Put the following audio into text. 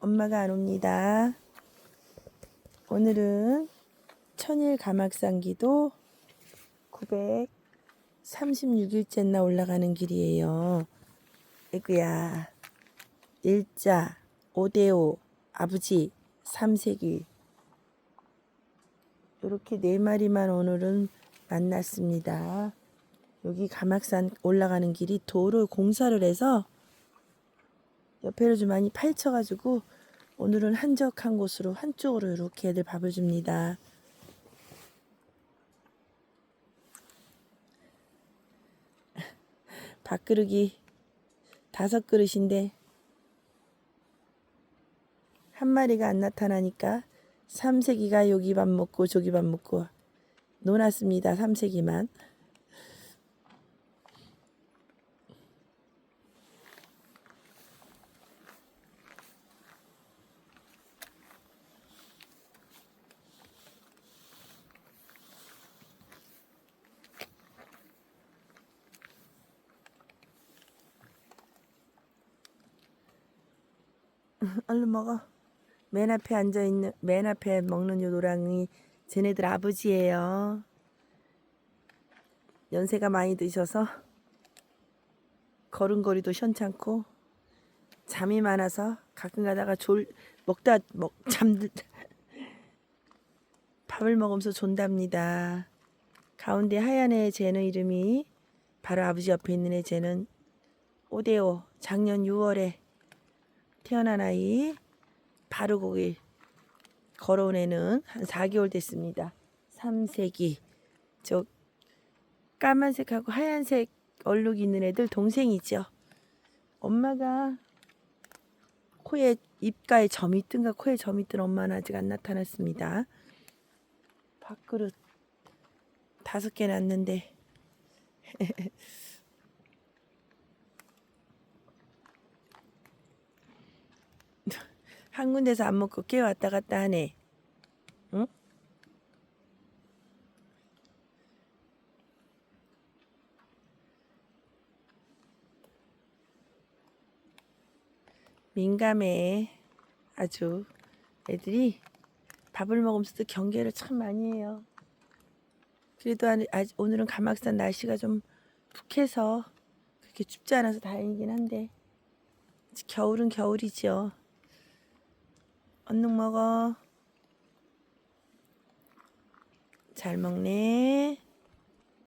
엄마가 안 옵니다. 오늘은 천일 가막산기도 936일째 나 올라가는 길이에요. 에구야. 일자, 오대오, 아버지, 삼세기. 이렇게 네 마리만 오늘은 만났습니다. 여기 가막산 올라가는 길이 도로 공사를 해서 옆에를 좀 많이 파헤쳐가지고 오늘은 한적한 곳으로 한쪽으로 이렇게 애들 밥을 줍니다. 밥그릇이 다섯 그릇인데 한 마리가 안 나타나니까 삼세기가 여기 밥 먹고 저기 밥 먹고 놀았습니다. 삼세기만. 얼른 먹어. 맨 앞에 앉아 있는 맨 앞에 먹는 요 노랑이 쟤네들 아버지예요. 연세가 많이 드셔서 걸음걸이도 현찮고 잠이 많아서 가끔 가다가 졸 먹다 먹 잠들 밥을 먹으면서 존답니다. 가운데 하얀 애 쟤는 이름이 바로 아버지 옆에 있는 애 쟤는 오데오 작년 6월에 태어난 아이 바로 거기 걸어온 애는 한 4개월 됐습니다. 3세기 저 까만색하고 하얀색 얼룩 있는 애들 동생이죠. 엄마가 코에 입가에 점이 뜬가 코에 점이 뜬 엄마는 아직 안 나타났습니다. 밥그릇 다섯 개 났는데 한 군데서 안 먹고 깨 왔다 갔다 하네. 응? 민감해. 아주 애들이 밥을 먹으면서도 경계를 참 많이 해요. 그래도 오늘은 가막산 날씨가 좀 푹해서 그렇게 춥지 않아서 다행이긴 한데 겨울은 겨울이죠. 얼른 먹어. 잘 먹네.